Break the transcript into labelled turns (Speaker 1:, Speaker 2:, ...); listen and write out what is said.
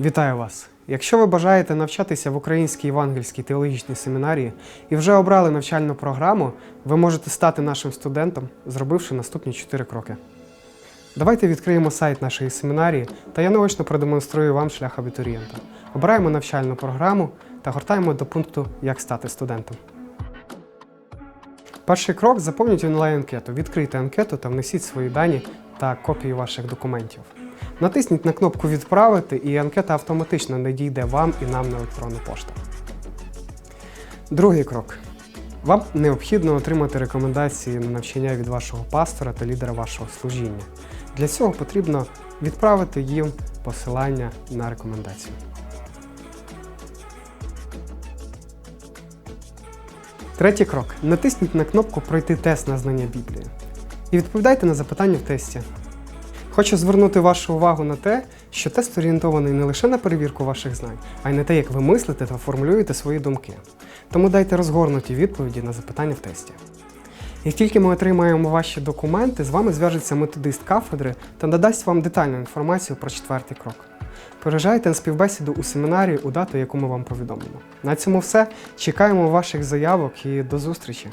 Speaker 1: Вітаю вас! Якщо ви бажаєте навчатися в Українській Євангельській теологічній семінарії і вже обрали навчальну програму, ви можете стати нашим студентом, зробивши наступні 4 кроки. Давайте відкриємо сайт нашої семінарії та я наочно продемонструю вам шлях абітурієнта. Обираємо навчальну програму та гортаємо до пункту Як стати студентом. Перший крок заповніть онлайн-анкету. Відкрийте анкету та внесіть свої дані та копії ваших документів. Натисніть на кнопку Відправити і анкета автоматично надійде вам і нам на електронну пошту. Другий крок. Вам необхідно отримати рекомендації на навчання від вашого пастора та лідера вашого служіння. Для цього потрібно відправити їм посилання на рекомендацію. Третій крок. Натисніть на кнопку Пройти тест на знання Біблії і відповідайте на запитання в тесті. Хочу звернути вашу увагу на те, що тест орієнтований не лише на перевірку ваших знань, а й на те, як ви мислите та формулюєте свої думки. Тому дайте розгорнуті відповіді на запитання в тесті. Як тільки ми отримаємо ваші документи, з вами зв'яжеться методист кафедри та надасть вам детальну інформацію про четвертий крок. Приїжджайте на співбесіду у семінарію у дату, яку ми вам повідомимо. На цьому все. Чекаємо ваших заявок і до зустрічі!